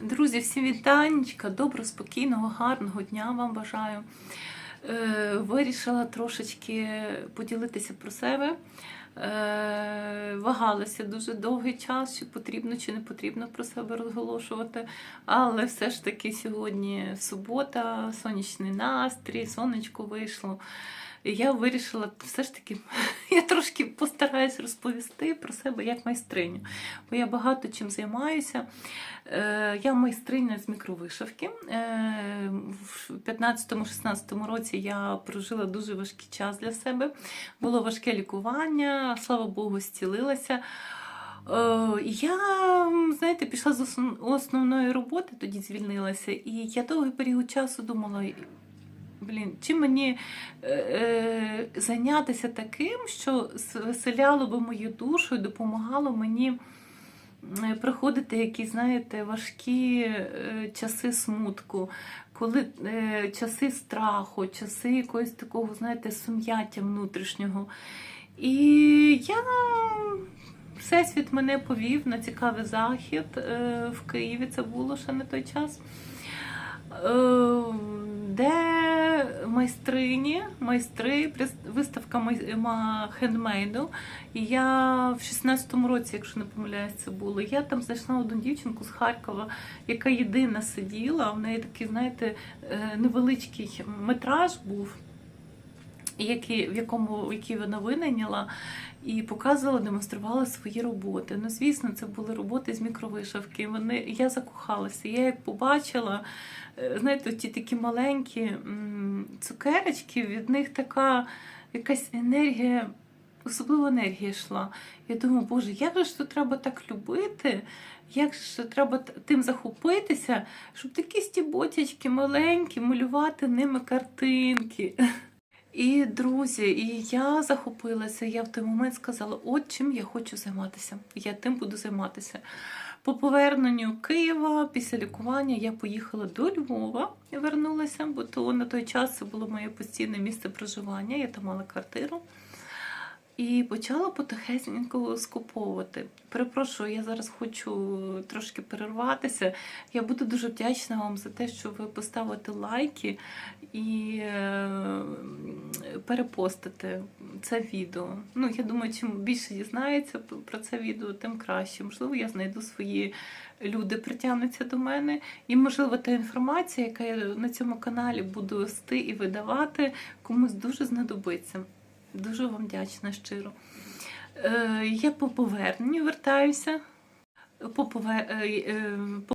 Друзі, всім вітанечка, доброго, спокійного, гарного дня вам бажаю. Е, Вирішила трошечки поділитися про себе. Е, Вагалася дуже довгий час, чи потрібно, чи не потрібно про себе розголошувати. Але все ж таки сьогодні субота, сонячний настрій, сонечко вийшло. Я вирішила все ж таки, я трошки постараюсь розповісти про себе як майстриню, бо я багато чим займаюся. Е, Я майстриня з мікровишивки. Е, В 15-16 році я прожила дуже важкий час для себе. Було важке лікування, слава Богу, зцілилася. Е, Я, знаєте, пішла з основної роботи, тоді звільнилася, і я довгий період часу думала. Блін, чим мені е, е, зайнятися таким, що веселяло би мою душу і допомагало мені е, проходити якісь, знаєте, важкі е, часи смутку, коли е, часи страху, часи якогось такого, знаєте, сум'яття внутрішнього. І я Всесвіт мене повів на цікавий захід е, в Києві. Це було ще на той час. Майстрині, майстри, виставка хендмейду. І я в 16-му році, якщо не помиляюсь, це було. Я там знайшла одну дівчинку з Харкова, яка єдина сиділа. В неї такий, знаєте, е, невеличкий метраж був, який, в якому який вона винайняла. І показувала, демонструвала свої роботи. Ну, звісно, це були роботи з мікровишивки. Вони я закохалася. Я як побачила, знаєте, ті такі маленькі цукерочки, від них така якась енергія, особлива енергія йшла. Я думаю, Боже, як же ж тут треба так любити? Як ж треба тим захопитися, щоб такі стіботячки маленькі малювати ними картинки. І друзі, і я захопилася. Я в той момент сказала, от чим я хочу займатися. Я тим буду займатися. По поверненню Києва після лікування я поїхала до Львова і вернулася, бо то на той час це було моє постійне місце проживання. Я там мала квартиру. І почала потихесенько скуповувати. Перепрошую, я зараз хочу трошки перерватися. Я буду дуже вдячна вам за те, що ви поставите лайки і е, перепостите це відео. Ну, я думаю, чим більше дізнається про це відео, тим краще. Можливо, я знайду свої люди, притягнуться до мене. І, можливо, та інформація, яка я на цьому каналі буду вести і видавати, комусь дуже знадобиться. Дуже вам вдячна щиро. Е, я по поверненню вертаюся. По, повер... е, е,